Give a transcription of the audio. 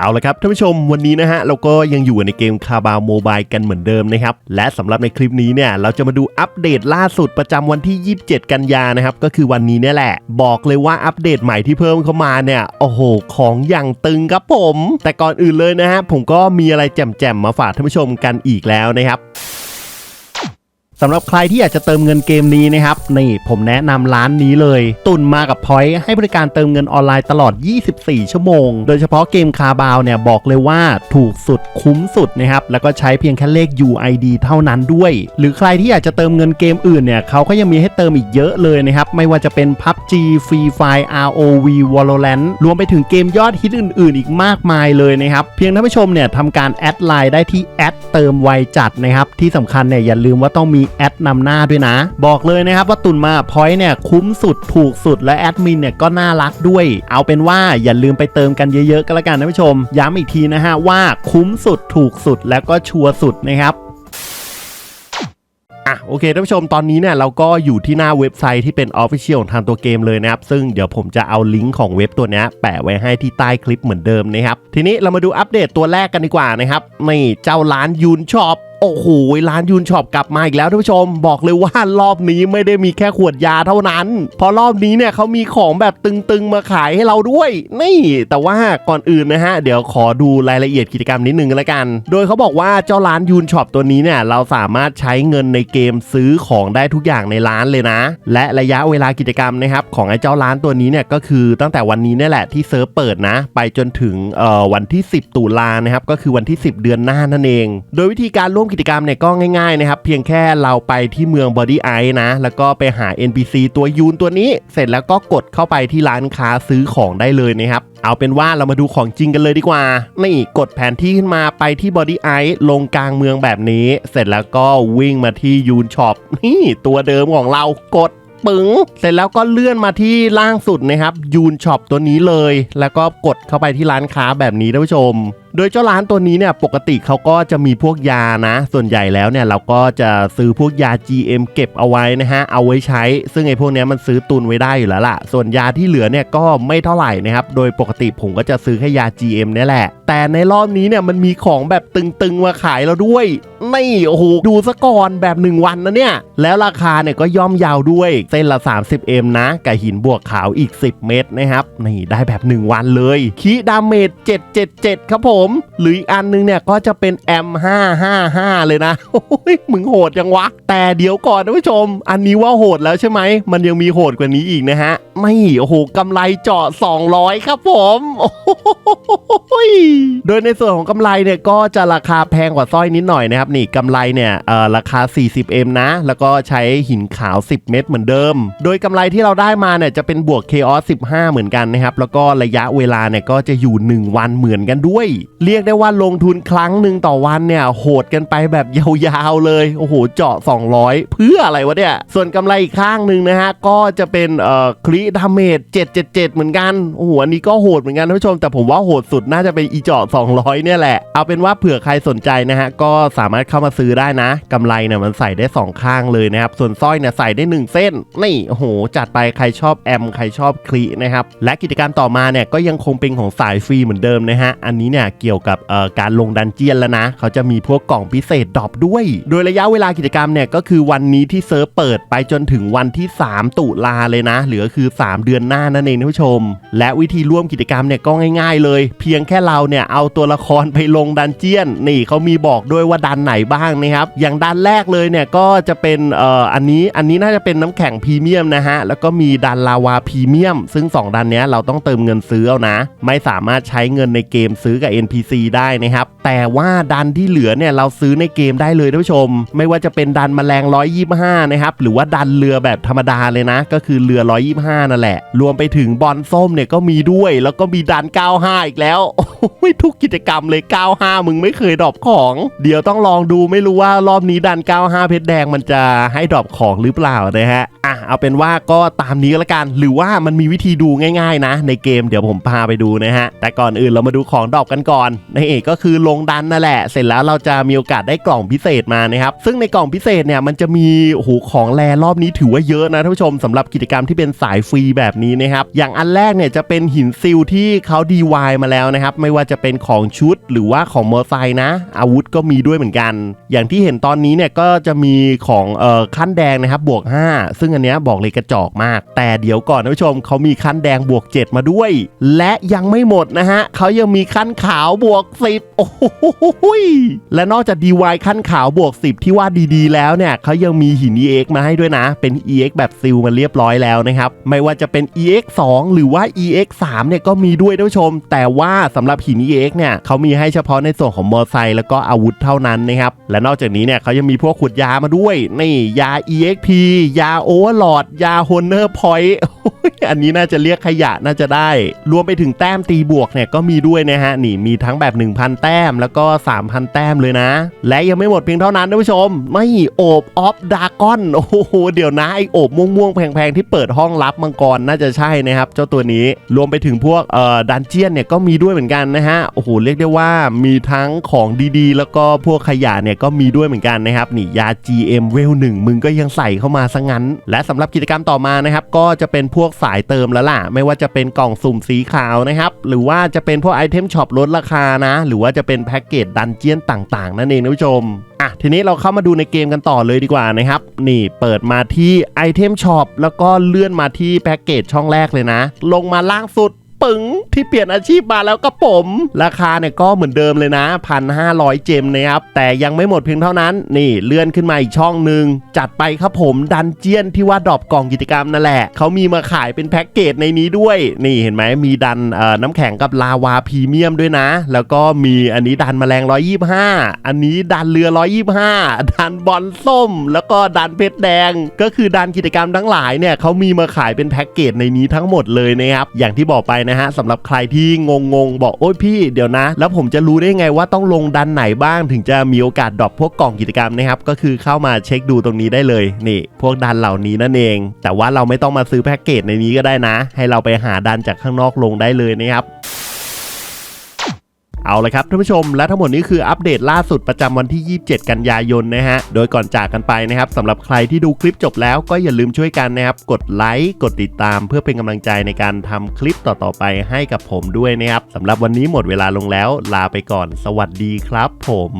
เอาละครับท่านผู้ชมวันนี้นะฮะเราก็ยังอยู่ในเกมคาบาวโมบายกันเหมือนเดิมนะครับ และสำหรับในคลิปนี้เนี่ยเราจะมาดูอัปเดตล่าสุดประจำวันที่ 27 กันยานะครับ ก็คือวันนี้เนี่ยแหละ บอกเลยว่าอัปเดตใหม่ที่เพิ่มเข้ามาเนี่ย โอ้โห ของอย่างตึงครับผม แต่ก่อนอื่นเลยนะฮะผมก็มีอะไรแจ่มๆมาฝากท่านผู้ชมกันอีกแล้วนะครับ สำหรับใครที่อยากจะเติมเงินเกมนี้นะครับนี่ผมแนะนำร้านนี้เลย ตุนมากับพอยต์ให้บริการเติมเงินออนไลน์ตลอด 24 ชั่วโมง โดยเฉพาะเกมคาบาวเนี่ยบอกเลยว่าถูกสุดคุ้มสุดนะครับแล้วก็ใช้เพียงแค่เลข UID เท่านั้นด้วย หรือใครที่อยากจะเติมเงินเกมอื่นเนี่ยเขาก็ยังมีให้เติมอีกเยอะเลยนะครับไม่ว่าจะเป็น PUBG Free Fire ROV Valorant รวมไปถึงเกมยอดฮิตอื่น ๆ อีกมากมายเลยนะครับเพียงท่านผู้ชมเนี่ยทำการแอดไลน์ได้ที่แอดเติมไวจัดนะครับที่สำคัญเนี่ยอย่าลืมว่าต้องมีแอดนำหน้าด้วยนะ บอกเลยนะครับว่าตุนมาพอยต์เนี่ยคุ้มสุดถูกสุดและแอดมินเนี่ยก็น่ารักด้วย เอาเป็นว่าอย่าลืมไปเติมกันเยอะๆก็แล้วกันท่านผู้ชม ย้ำอีกทีนะฮะว่าคุ้มสุดถูกสุดและก็ชัวร์สุดนะครับอะโอเคท่านผู้ชมตอนนี้เนี่ยเราก็อยู่ที่หน้าเว็บไซต์ที่เป็น Official ของทางตัวเกมเลยนะครับ ซึ่งเดี๋ยวผมจะเอาลิงก์ของเว็บตัวนี้แปะไว้ให้ที่ใต้คลิปเหมือนเดิมนะครับ ทีนี้เรามาดูอัปเดตตัวแรกกันดีกว่านะครับนี่เจ้าร้านยูนช็อป โอ้โหร้านยูนช็อปกลับมาอีกแล้วท่านผู้ชม บอกเลยว่ารอบนี้ไม่ได้มีแค่ขวดยาเท่านั้น เพราะรอบนี้เนี่ยเขามีของแบบตึงๆมาขายให้เราด้วย นี่ แต่ว่าก่อนอื่นนะฮะ เดี๋ยวขอดูรายละเอียดกิจกรรมนิดนึงละกัน โดยเขาบอกว่าเจ้าร้านยูนช็อปตัวนี้เนี่ยเราสามารถใช้เงินในเกมซื้อของได้ทุกอย่างในร้านเลยนะ และระยะเวลากิจกรรมนะครับของไอ้เจ้าร้านตัวนี้เนี่ยก็คือตั้งแต่วันนี้นี่แหละที่เซิร์ฟเปิดนะ ไปจนถึงเอ่อวันที่ 10 ตุลานะครับก็คือวันที่ 10 เดือนหน้านั่นเอง โดยวิธีการร่วมกิจกรรมเนี่ยก็ง่ายๆนะครับ เพียงแค่เราไปที่เมือง Body Eye นะ แล้วก็ไปหา NPC ตัวยูนตัวนี้ เสร็จแล้วก็กดเข้าไปที่ร้านค้าซื้อของได้เลยนะครับเอาเป็นว่าเรามาดูของจริงกันเลยดีกว่า นี่กดแผนที่ขึ้นมาไปที่ Body Eye ลงกลางเมืองแบบนี้ เสร็จแล้วก็วิ่งมาที่ยูนช็อปนี่ตัวเดิมของเรากดปึ๋งเสร็จแล้วก็เลื่อนมาที่ล่างสุดนะครับยูนช็อปตัวนี้เลย แล้วก็กดเข้าไปที่ร้านค้าแบบนี้ท่านผู้ชม โดยเจ้าร้านตัวนี้เนี่ยปกติเขาก็จะมีพวกยานะ ส่วนใหญ่แล้วเนี่ยเราก็จะซื้อพวกยา GM เก็บเอาไว้นะฮะเอาไว้ใช้ ซึ่งไอ้พวกนี้มันซื้อตุนไว้ได้อยู่แล้วล่ะ ส่วนยาที่เหลือเนี่ยก็ไม่เท่าไหร่นะครับโดยปกติผมก็จะซื้อแค่ยา GM นี่แหละ แต่ในรอบนี้เนี่ยมันมีของแบบตึงๆมาขายเราด้วยนี่โอ้โหดูซะก่อนแบบ 1 วันนะเนี่ย แล้วราคาเนี่ยก็ย่อมยาวด้วยเส้นละ 30M นะกับหินบวกขาวอีก 10 เม็ดนะครับนี่ได้แบบ 1 วันเลยคีดาเมจ777 ครับผมหรืออีกอันนึงเนี่ยก็จะเป็น M555 เลยนะโอ้ยมึงโหดจังวะ แต่เดี๋ยวก่อนนะผู้ชม อันนี้ว่าโหดแล้วใช่ไหม มันยังมีโหดกว่านี้อีกนะฮะ ไม่ โอ้โหกำไรเจาะ 200 ครับผมโอ้ โหโดยในส่วนของกำไรเนี่ยก็จะราคาแพงกว่าสร้อยนิดหน่อยนะครับนี่กำไรเนี่ยเอ่อราคา 40M นะ แล้วก็ใช้หินขาว 10 เม็ดเหมือนเดิม โดยกำไรที่เราได้มาเนี่ยจะเป็นบวก Chaos 15 เหมือนกันนะครับ แล้วก็ระยะเวลาเนี่ยก็จะอยู่ 1 วันเหมือนกันด้วย เรียกได้ว่าลงทุนครั้งหนึ่งต่อวันเนี่ยโหดกันไปแบบยาวๆเลย โอ้โห เจาะ 200 เพื่ออะไรวะเนี่ย ส่วนกำไรอีกข้างหนึ่งนะฮะ ก็จะเป็นเอ่อคลิดาเมจ777 เหมือนกัน โอ้โห อันนี้ก็โหดเหมือนกันท่านผู้ชม แต่ผมว่าโหดสุดน่าจะจะเป็นอีเจาะ200 เนี่ยแหละ เอาเป็นว่าเผื่อใครสนใจนะฮะ ก็สามารถเข้ามาซื้อได้นะกำไรเนี่ยมันใส่ได้ 2 ข้างเลยนะครับ ส่วนสร้อยเนี่ยใส่ได้ 1 เส้น นี่โอ้โห จัดไปใครชอบแอม ใครชอบคลินะครับ และกิจกรรมต่อมาเนี่ยก็ยังคงเป็นของสายฟรีเหมือนเดิมนะฮะ อันนี้เนี่ยเกี่ยวกับการลงดันเจียนแล้วนะ เขาจะมีพวกกล่องพิเศษดรอปด้วย โดยระยะเวลากิจกรรมเนี่ยก็คือวันนี้ที่เซิร์ฟเปิดไปจนถึงวันที่ 3 ตุลาเลยนะ เหรือคือ 3 เดือนหน้านั่นเองท่านผู้ชม และวิธีร่วมกิจกรรมเนี่ยก็ง่าย ๆ เลย เพียงแค่เราเนี่ยเอาตัวละครไปลงดันเจียน นี่เขามีบอกด้วยว่าดันไหนบ้างนะครับ อย่างดันแรกเลยเนี่ยก็จะเป็นเอ่ออันนี้อันนี้น่าจะเป็นน้ำแข็งพรีเมียมนะฮะ แล้วก็มีดันลาวาพรีเมียม ซึ่ง 2 ดันเนี้ยเราต้องเติมเงินซื้อเอานะ ไม่สามารถใช้เงินในเกมซื้อกับ NPC ได้นะครับ แต่ว่าดันที่เหลือเนี่ยเราซื้อในเกมได้เลยท่านผู้ชม ไม่ว่าจะเป็นดันแมลง 125 นะครับ หรือว่าดันเรือแบบธรรมดาเลยนะ ก็คือเรือ 125 นั่นแหละ รวมไปถึงบอลส้มเนี่ยก็มีด้วย แล้วก็มีดัน 95 อีกแล้วโอ้ยทุกกิจกรรมเลย95มึงไม่เคยดรอปของ เดี๋ยวต้องลองดูไม่รู้ว่ารอบนี้ดัน 95 เพชรแดงมันจะให้ดรอปของหรือเปล่านะฮะอะเอาเป็นว่าก็ตามนี้ล้วกัน หรือว่ามันมีวิธีดูง่าย ๆ นะ ในเกมเดี๋ยวผมพาไปดูนะฮะ แต่ก่อนอื่นเรามาดูของดรอปกันก่อนอนนี่เอกก็คือลงดันนั่นแหละ เสร็จแล้วเราจะมีโอกาสได้กล่องพิเศษมานะครับซึ่งในกล่องพิเศษเนี่ยมันจะมีโอ้โหของแรรอบนี้ถือว่าเยอะนะท่านผู้ชมสำหรับกิจกรรมที่เป็นสายฟรีแบบนี้นะครับอย่างอันแรกเนี่ยจะเป็นหินซิลที่เขาดีวายมาแล้วนะครับไม่ว่าจะเป็นของชุดหรือว่าของมอเตอร์ไซค์นะ อาวุธก็มีด้วยเหมือนกัน อย่างที่เห็นตอนนี้เนี่ยก็จะมีของเอ่อขั้นแดงนะครับบวก 5 ซึ่งอันเนี้ยบอกเลยกระจอกมาก แต่เดี๋ยวก่อนท่านผู้ชมเขามีขั้นแดงบวก 7 มาด้วย และยังไม่หมดนะฮะเขายังมีขั้นขาวบวก 10 โอ้โหและนอกจาก DY ขั้นขาวบวก 10 ที่ว่าดีๆ แล้วเนี่ยเขายังมีหิน EX มาให้ด้วยนะ เป็น EX แบบซิลมาเรียบร้อยแล้วนะครับไม่ว่าจะเป็น EX 2 หรือว่า EX 3เนี่ยก็มีด้วยท่านผู้ชม แต่ว่าสำหรับหิน EX เนี่ยเขามีให้เฉพาะในส่วนของมอเตอร์ไซค์แล้วก็อาวุธเท่านั้นนะครับและนอกจากนี้เนี่ยเขายังมีพวกขวดยามาด้วยนี่ยา EXP ยาโอเวอร์ลอดยาฮอนเนอร์พอยต์อันนี้น่าจะเรียกขยะน่าจะได้ รวมไปถึงแต้มตีบวกเนี่ยก็มีด้วยนะฮะ นี่มีทั้งแบบ 1,000 แต้มแล้วก็ 3,000 แต้มเลยนะ และยังไม่หมดเพียงเท่านั้นท่านผู้ชม ไม่โอบออฟดากอน โอ้โห เดี๋ยวนะไอโอบม่วงๆ แพงๆ ที่เปิดห้องรับมังกรน่าจะใช่นะครับ เจ้าตัวนี้รวมไปถึงพวกเอ่อดันเจียนเนี่ยก็มีด้วยเหมือนกันนะฮะโอ้โหเรียกได้ว่ามีทั้งของดีๆ แล้วก็พวกขยะเนี่ยก็มีด้วยเหมือนกันนะครับนี่ยา GM เวลหนึ่งมึงก็ยังใส่เข้ามาซะงั้น และสำหรับกิจกรรมต่อมานะครับก็จะเป็นพวกกสายเติมแล้วล่ะ ไม่ว่าจะเป็นกล่องสุ่มสีขาวนะครับ หรือว่าจะเป็นพวกไอเทมช็อปลดราคานะ หรือว่าจะเป็นแพ็กเกจดันเจียนต่างๆ นั่นเองนะผู้ชมอะทีนี้เราเข้ามาดูในเกมกันต่อเลยดีกว่านะครับ นี่เปิดมาที่ไอเทมช็อปแล้วก็เลื่อนมาที่แพ็กเกจช่องแรกเลยนะ ลงมาล่างสุด ปึ๋งที่เปลี่ยนอาชีพมาแล้วก็ผม ราคาเนี่ยก็เหมือนเดิมเลยนะ 1,500 เจมนะครับ แต่ยังไม่หมดเพียงเท่านั้น นี่เลื่อนขึ้นมาอีกช่องหนึ่งจัดไปครับผมดันเจียนที่ว่าดรอปกล่องกิจกรรมนั่นแหละเขามีมาขายเป็นแพ็กเกจในนี้ด้วย นี่เห็นไหมมีดันน้ำแข็งกับลาวาพรีเมียมด้วยนะ แล้วก็มีอันนี้ดันแมลง 125 อันนี้ดันเรือ 125 ดันบอลส้ม แล้วก็ดันเพชรแดง ก็คือดันกิจกรรมทั้งหลายเนี่ยเขามีมาขายเป็นแพ็กเกจในนี้ทั้งหมดเลยนะครับอย่างที่บอกไปนะฮะสำหรับใครที่งงงบอกโอ้ยพี่เดี๋ยวนะ แล้วผมจะรู้ได้ไงว่าต้องลงดันไหนบ้างถึงจะมีโอกาสดรอปพวกกล่องกิจกรรมนะครับ ก็คือเข้ามาเช็คดูตรงนี้ได้เลยนี่ พวกดันเหล่านี้นั่นเอง แต่ว่าเราไม่ต้องมาซื้อแพ็กเกจในนี้ก็ได้นะ ให้เราไปหาดันจากข้างนอกลงได้เลยนะครับ เอาละครับท่านผู้ชมและทั้งหมดนี้คืออัปเดตล่าสุดประจำวันที่ 27 กันยายนนะฮะ โดยก่อนจากกันไปนะครับสำหรับใครที่ดูคลิปจบแล้วก็อย่าลืมช่วยกันนะครับ กดไลค์กดติดตามเพื่อเป็นกำลังใจในการทำคลิปต่อๆไปให้กับผมด้วยนะครับสำหรับวันนี้หมดเวลาลงแล้วลาไปก่อน สวัสดีครับผม